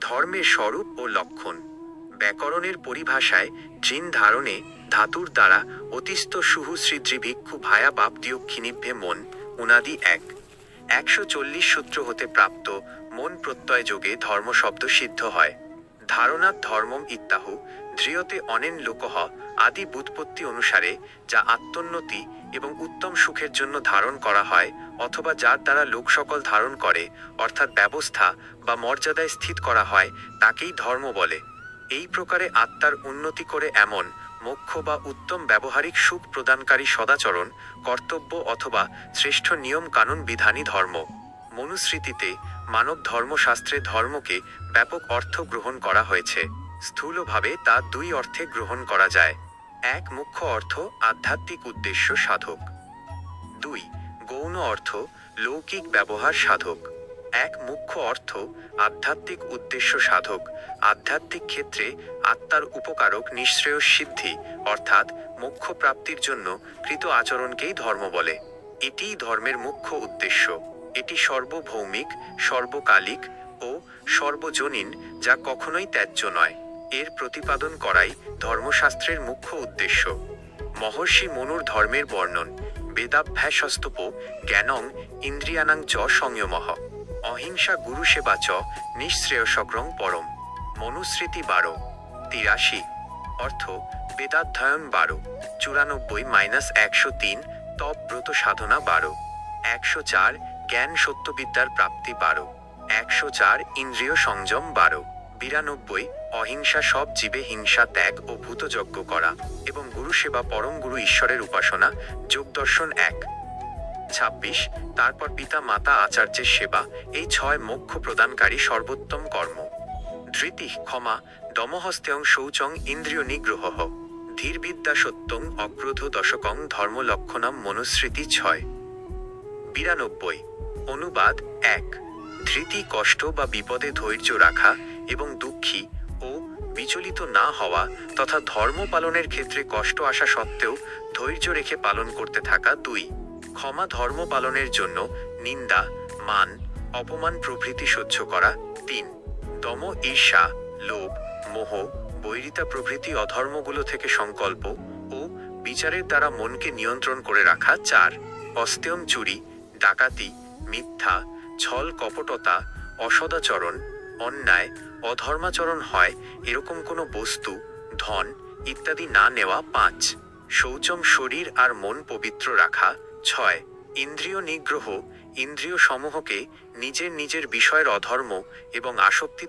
ধর্মের স্বরূপ ও লক্ষণ। ব্যাকরণের পরিভাষায় জিন ধারণে ধাতুর দ্বারা অতিস্থ সুহুশ্রীদ্রি ভিক্ষু ভায়া বাপদিয়ক্ষিণিভ্যে মন, উনাদি এক। একশো চল্লিশ সূত্র হতে প্রাপ্ত মন প্রত্যয় যোগে ধর্ম শব্দ সিদ্ধ হয়। ধারণাত ধর্মম ইত্যাহু ধ্রিয়তে অনেন লোকহ আদি বুৎপত্তি অনুসারে যা আত্মোন্নতি এবং উত্তম সুখের জন্য ধারণ করা হয় অথবা যার দ্বারা লোক সকল ধারণ করে, অর্থাৎ ব্যবস্থা বা মর্যাদায় স্থিত করা হয়, তাকেই ধর্ম বলে। এই প্রকারে আত্মার উন্নতি করে এমন মোক্ষ বা উত্তম ব্যবহারিক সুখ প্রদানকারী সদাচরণ, কর্তব্য অথবা শ্রেষ্ঠ নিয়ম কানুন বিধানই ধর্ম। মনুস্মৃতিতে মানব ধর্মশাস্ত্রে ধর্মকে ব্যাপক অর্থ গ্রহণ করা হয়েছে। স্থূলভাবে তা দুই অর্থে গ্রহণ করা যায়। এক মুখ্য অর্থ আধ্যাত্মিক উদ্দেশ্য সাধক। দুই গৌণ অর্থ লৌকিক ব্যবহার সাধক। এক মুখ্য অর্থ আধ্যাত্মিক উদ্দেশ্য সাধক। আধ্যাত্মিক ক্ষেত্রে আত্মার উপকারক নিঃশ্রেয় সিদ্ধি, অর্থাৎ মোক্ষ প্রাপ্তির জন্য কৃত আচরণকেই ধর্ম বলে। এটিই ধর্মের মুখ্য উদ্দেশ্য। এটি সর্বভৌমিক, সর্বকালিক ও সর্বজনীন, যা কখনোই ত্যায্য নয়। এর প্রতিপাদন করাই ধর্মশাস্ত্রের মুখ্য উদ্দেশ্য। মহর্ষি মনুর ধর্মের বর্ণন, বেদাভ্যাসস্তপ জ্ঞানং ইন্দ্রিয়ানাং চ সংযমহ অহিংসা গুরু সেবা চ নিঃশ্রেয়সক্রং পরম। মনুস্মৃতি বারো, তিরাশি। অর্থ, বেদাধ্যয়ন বারো, চুরানব্বই মাইনাস একশো তিন, তপ ব্রত সাধনা বারো। একশো চার জ্ঞান সত্যবিদ্যার প্রাপ্তি বারো। একশো চার ইন্দ্রিয় সংযম বারো। বিরানব্বই, অহিংসা সব জীবে হিংসা ত্যাগ ও ভূতযজ্ঞ করা এবং গুরু সেবা পরম গুরু ঈশ্বরের উপাসনা যোগদর্শন এক। ছাব্বিশ, তারপর পিতা মাতা আচার্যের সেবা, এই ছয় মোক্ষ প্রদানকারী সর্বোত্তম কর্ম। ধৃতি ক্ষমা, দমহস্তেয়ং শৌচং ইন্দ্রিয় নিগ্রহ। ধীরবিদ্যা সত্যং অক্রোধ দশকং ধর্মলক্ষণম মনুস্মৃতি ছয়। বিরানব্বই। অনুবাদ এক। ধৃতি, কষ্ট বা বিপদে ধৈর্য রাখা এবং দুঃখী ও বিচলিত না হওয়া তথা ধর্ম পালনের ক্ষেত্রে কষ্ট আসা সত্ত্বেও ধৈর্য রেখে পালন করতে থাকা দুই। ক্ষমা ধর্ম পালনের জন্য নিন্দা, মান, অপমান প্রভৃতি সহ্য করা তিন। দম, ঈর্ষা, লোভ, মোহ, বৈরিতা প্রভৃতি অধর্মগুলো থেকে সংকল্প ও বিচারের দ্বারা মনকে নিয়ন্ত্রণ করে রাখা চার। অস্তেয়ম চুরি ডাকাতি, মিথ্যা, ছল কপটতা, অসদাচরণ, অন্যায়, অধর্মাচরণ হয় এরকম কোনো বস্তু, ধন ইত্যাদি না নেওয়া পাঁচ। শৌচম শরীর আর মন পবিত্র রাখা ছয়। ইন্দ্রিয় নিগ্রহ, ইন্দ্রিয় সমূহকে নিজের নিজের বিষয়ের অধর্ম এবং আসক্তি